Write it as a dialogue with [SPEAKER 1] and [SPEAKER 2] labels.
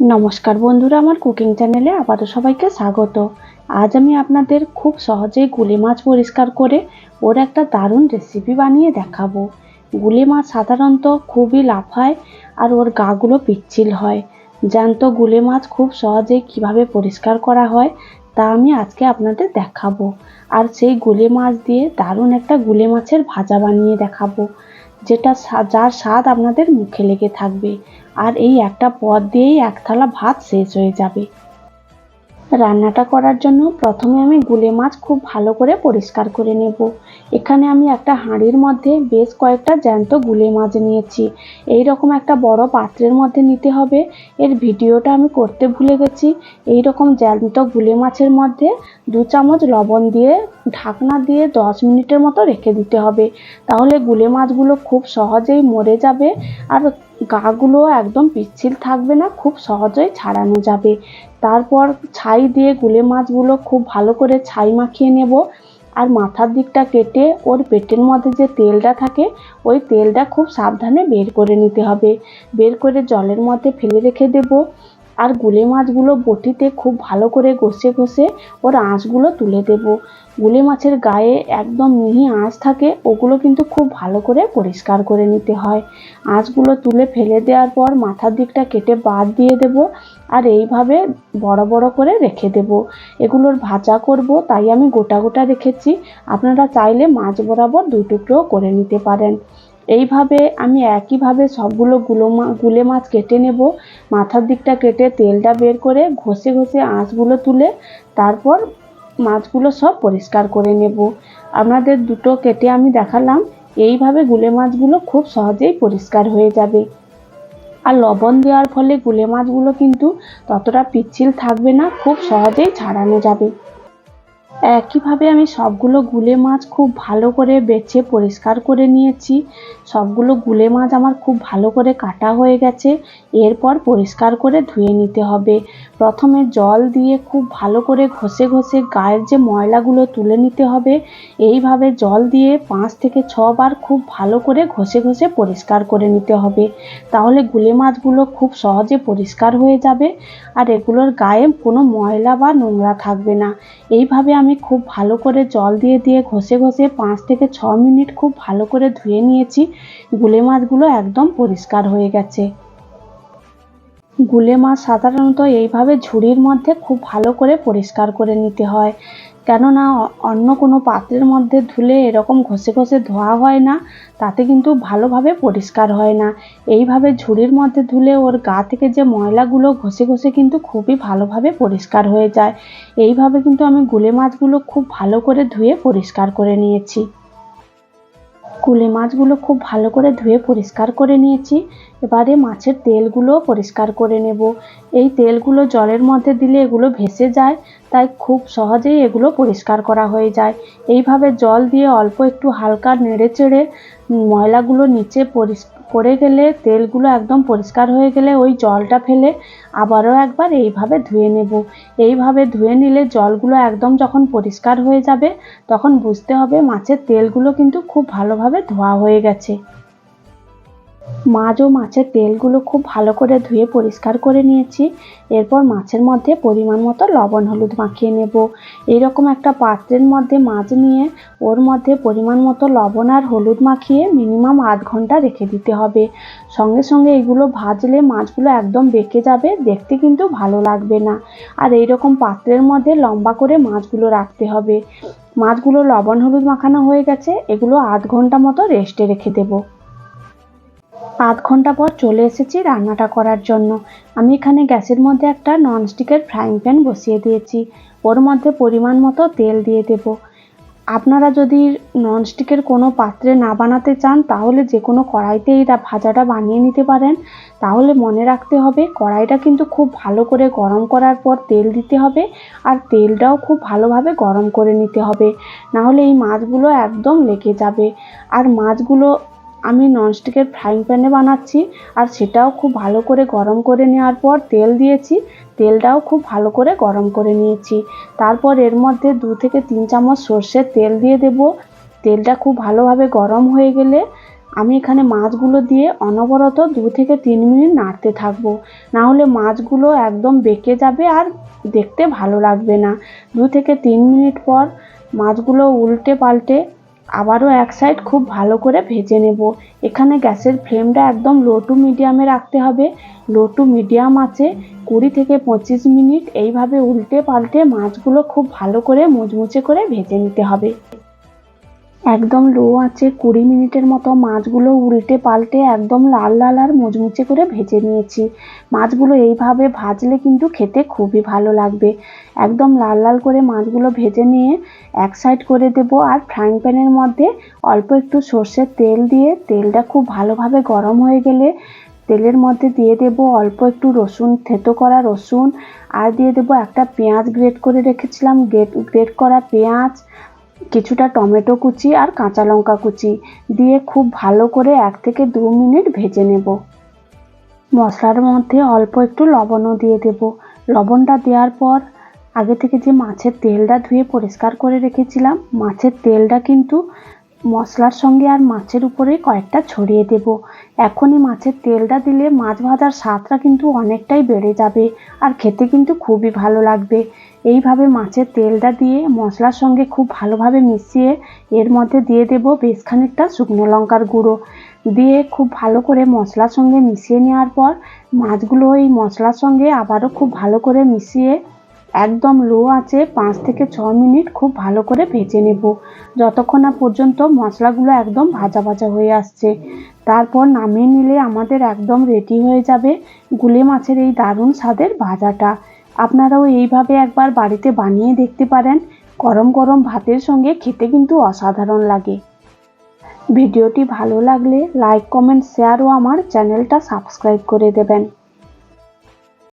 [SPEAKER 1] নমস্কার বন্ধুরা, আমার কুকিং চ্যানেলে আবারও সবাইকে স্বাগত। আজ আমি আপনাদের খুব সহজেই গুলি মাছ পরিষ্কার করে ওর একটা দারুণ রেসিপি বানিয়ে দেখাবো। গুলি মাছ সাধারণত খুবই লাফায় আর ওর গাগুলো পিচ্ছিল হয়। জ্যান্ত গুলি মাছ খুব সহজেই কীভাবে পরিষ্কার করা হয়, তা আমি আজকে আপনাদের দেখাবো। আর সেই গুলি মাছ দিয়ে দারুণ একটা গুলি মাছের ভাজা বানিয়ে দেখাবো। যেটা যার স্বাদ আপনাদের মুখে লেগে থাকবে। আর এই একটা পদ দিয়েই এক থালা ভাত শেষ হয়ে যাবে। রান্নাটা করার জন্য প্রথমে আমি গুলে মাছ খুব ভালো করে পরিষ্কার করে নেব। এখানে আমি একটা হাঁড়ির মধ্যে বেশ কয়েকটা জ্যান্ত গুলে মাছ নিয়েছি। এই রকম একটা বড় পাত্রের মধ্যে নিতে হবে। এর ভিডিওটা আমি করতে ভুলে গেছি। এই রকম জ্যান্ত গুলে মাছের মধ্যে দু চামচ লবণ দিয়ে ঢাকনা দিয়ে দশ মিনিটের মতো রেখে দিতে হবে। তাহলে গুলে মাছগুলো খুব সহজেই মরে যাবে আর গাগুলো একদম পিচ্ছিল থাকবে না, খুব সহজেই ছাড়ানো যাবে। তারপর ছাই দিয়ে গুলে মাছগুলো খুব ভালো করে ছাই মাখিয়ে নেব। আর মাথার দিকটা কেটে ওর পেটের মধ্যে যে তেলটা থাকে, ওই তেলটা খুব সাবধানে বের করে নিতে হবে। বের করে জলের মধ্যে ফেলে রেখে দেব। আর গুলে মাছগুলো বটিতে খুব ভালো করে ঘষে ঘষে ওর আঁশগুলো তুলে দেব। গুলে মাছের গায়ে একদম মিহি আঁশ থাকে, ওগুলো কিন্তু খুব ভালো করে পরিষ্কার করে নিতে হয়। আঁশগুলো তুলে ফেলে দেওয়ার পর মাথার দিকটা কেটে বাদ দিয়ে দেব আর এইভাবে বড় বড় করে রেখে দেব। এগুলোর ভাজা করব, তাই আমি গোটা গোটা রেখেছি। আপনারা চাইলে মাছ বরাবর দু করে নিতে পারেন। এইভাবে আমি একইভাবে সবগুলো গুলো গুলে মাছ কেটে নেব। মাথার দিকটা কেটে তেলটা বের করে ঘষে ঘষে আঁশগুলো তুলে তারপর মাছগুলো সব পরিষ্কার করে নেব। আপনাদের দুটো কেটে আমি দেখালাম। এইভাবে গুলে মাছগুলো খুব সহজেই পরিষ্কার হয়ে যাবে। আর লবণ দেওয়ার ফলে গুলে মাছগুলো কিন্তু ততটা পিচ্ছিল থাকবে না, খুব সহজেই ছাড়ানো যাবে। একইভাবে আমি সবগুলো গুলে মাছ খুব ভালো করে বেছে পরিষ্কার করে নিয়েছি। সবগুলো গুলে মাছ আমার খুব ভালো করে কাটা হয়ে গেছে। এরপর পরিষ্কার করে ধুয়ে নিতে হবে। প্রথমে জল দিয়ে খুব ভালো করে ঘষে ঘষে গায়ের যে ময়লাগুলো তুলে নিতে হবে, এইভাবে জল দিয়ে পাঁচ থেকে ছবার খুব ভালো করে ঘষে ঘষে পরিষ্কার করে নিতে হবে। তাহলে গুলে মাছগুলো খুব সহজে পরিষ্কার হয়ে যাবে। আর এগুলোর গায়ে কোনো ময়লা বা নোংরা থাকবে না। এইভাবে আমি খুব ভালো করে জল দিয়ে দিয়ে ঘষে ঘষে পাঁচ থেকে ছ মিনিট খুব ভালো করে ধুয়ে নিয়েছি। গুলে মাছগুলো একদম পরিষ্কার হয়ে গেছে। গুলে মাছ সাধারণত এইভাবে ঝুড়ির মধ্যে খুব ভালো করে পরিষ্কার করে নিতে হয়। কেননা অন্য কোনো পাত্রের মধ্যে ধুলে এরকম ঘষে ঘষে ধোয়া হয় না, তাতে কিন্তু ভালোভাবে পরিষ্কার হয় না। এইভাবে ঝুড়ির মধ্যে ধুলে ওর গা থেকে যে ময়লাগুলো ঘষে ঘষে কিন্তু খুবই ভালোভাবে পরিষ্কার হয়ে যায়। এইভাবে কিন্তু আমি গুলে মাছগুলো খুব ভালো করে ধুয়ে পরিষ্কার করে নিয়েছি। কুলে মাছগুলো খুব ভালো করে ধুয়ে পরিষ্কার করে নিয়েছি। এবারে মাছের তেলগুলো পরিষ্কার করে নেব। এই তেলগুলো জলের মধ্যে দিলে এগুলো ভেসে যায়, তাই খুব সহজেই এগুলো পরিষ্কার করা হয়ে যায়। এইভাবে জল দিয়ে অল্প একটু হালকা নেড়ে চেড়ে ময়লাগুলো নিচে পরিস পড়ে গেলে তেলগুলো একদম পরিষ্কার হয়ে গেলে ওই জলটা ফেলে আবারও একবার এইভাবে ধুয়ে নেব। এইভাবে ধুয়ে নিলে জলগুলো একদম যখন পরিষ্কার হয়ে যাবে, তখন বুঝতে হবে মাছের তেলগুলো কিন্তু খুব ভালোভাবে ধোয়া হয়ে গেছে। মাছ ও মাছের তেলগুলো খুব ভালো করে ধুয়ে পরিষ্কার করে নিয়েছি। এরপর মাছের মধ্যে পরিমাণ মতো লবণ, হলুদ মাখিয়ে নেব। এইরকম একটা পাত্রের মধ্যে মাছ নিয়ে ওর মধ্যে পরিমাণ মতো লবণ আর হলুদ মাখিয়ে মিনিমাম আধ ঘণ্টা রেখে দিতে হবে। সঙ্গে সঙ্গে এগুলো ভাজলে মাছগুলো একদম বেঁকে যাবে, দেখতে কিন্তু ভালো লাগবে না। আর এইরকম পাত্রের মধ্যে লম্বা করে মাছগুলো রাখতে হবে। মাছগুলো লবণ, হলুদ মাখানো হয়ে গেছে, এগুলো আধ ঘণ্টা মতো রেস্টে রেখে দেবো। আধ ঘণ্টা পর চলে এসেছি রান্নাটা করার জন্য। আমি এখানে গ্যাসের মধ্যে একটা ননস্টিকের ফ্রাইং প্যান বসিয়ে দিয়েছি। ওর মধ্যে পরিমাণ মতো তেল দিয়ে দেব। আপনারা যদি ননস্টিকের কোনো পাত্রে না বানাতে চান, তাহলে যে কোনো কড়াইতে এই ভাজাটা বানিয়ে নিতে পারেন। তাহলে মনে রাখতে হবে, কড়াইটা কিন্তু খুব ভালো করে গরম করার পর তেল দিতে হবে আর তেলটাও খুব ভালোভাবে গরম করে নিতে হবে। নাহলে এই মাছগুলো একদম লেগে যাবে। আর মাছগুলো আমি ননস্টিকের ফ্রাইং প্যানে বানাচ্ছি আর সেটাও খুব ভালো করে গরম করে নেওয়ার পর তেল দিয়েছি। তেলটাও খুব ভালো করে গরম করে নিয়েছি। তারপর এর মধ্যে দু থেকে তিন চামচ সর্ষের তেল দিয়ে দেব। তেলটা খুব ভালোভাবে গরম হয়ে গেলে আমি এখানে মাছগুলো দিয়ে অনবরত দু থেকে তিন মিনিট নাড়তে থাকব। না হলে মাছগুলো একদম বেঁকে যাবে আর দেখতে ভালো লাগবে না। দু থেকে তিন মিনিট পর মাছগুলো উল্টে পাল্টে আবারও এক সাইড খুব ভালো করে ভেজে নেব। এখানে গ্যাসের ফ্লেমটা একদম লো টু মিডিয়ামে রাখতে হবে। লো টু মিডিয়াম আছে, কুড়ি থেকে পঁচিশ মিনিট। এইভাবে উল্টে পাল্টে মাছগুলো খুব ভালো করে মুচমুচে করে ভেজে নিতে হবে। একদম লো আছে, কুড়ি মিনিটের মতো মাছগুলো উল্টে পাল্টে একদম লাল লাল আর মুচমুচে করে ভেজে নিয়েছি। মাছগুলো এইভাবে ভাজলে কিন্তু খেতে খুবই ভালো লাগবে। একদম লাল লাল করে মাছগুলো ভেজে নিয়ে এক সাইড করে দেব আর ফ্রাইং প্যানের মধ্যে অল্প একটু সর্ষের তেল দিয়ে, তেলটা খুব ভালোভাবে গরম হয়ে গেলে তেলের মধ্যে দিয়ে দেব অল্প একটু রসুন, থেতো করা রসুন আর দিয়ে দেব একটা পেঁয়াজ গ্রেট করে রেখেছিলাম গ্রেট গ্রেট করা পেঁয়াজ কিছুটা টমেটো কুচি আর কাঁচা লঙ্কা কুচি দিয়ে খুব ভালো করে এক থেকে দু মিনিট ভেজে নেব। মশলার মধ্যে অল্প একটু লবণও দিয়ে দেব। লবণটা দেওয়ার পর আগে থেকে যে মাছের তেলটা ধুয়ে পরিষ্কার করে রেখেছিলাম, মাছের তেলটা কিন্তু মশলার সঙ্গে আর মাছের উপরে কয়েকটা ছড়িয়ে দেব। এখনই মাছের তেলটা দিলে মাছ ভাজার স্বাদটা কিন্তু অনেকটাই বেড়ে যাবে আর খেতে কিন্তু খুবই ভালো লাগবে। এইভাবে মাছের তেলটা দিয়ে মশলার সঙ্গে খুব ভালোভাবে মিশিয়ে এর মধ্যে দিয়ে দেব বেশ খানিকটা শুকনো লঙ্কার গুঁড়ো। দিয়ে খুব ভালো করে মশলার সঙ্গে মিশিয়ে নেওয়ার পর মাছগুলো এই মশলার সঙ্গে আবারও খুব ভালো করে মিশিয়ে একদম লো আছে পাঁচ থেকে ছ মিনিট খুব ভালো করে ভেজে নেব। যতক্ষণ না পর্যন্ত মশলাগুলো একদম ভাজা ভাজা হয়ে আসছে। তারপর নামিয়ে নিলে আমাদের একদম রেডি হয়ে যাবে গুলে মাছের এই দারুণ স্বাদের ভাজাটা। আপনারাও এইভাবে একবার বাড়িতে বানিয়ে দেখতে পারেন। গরম গরম ভাতের সঙ্গে খেতে কিন্তু অসাধারণ লাগে। ভিডিওটি ভালো লাগলে লাইক কমেন্ট শেয়ার ও আমার চ্যানেলটা সাবস্ক্রাইব করে দেবেন।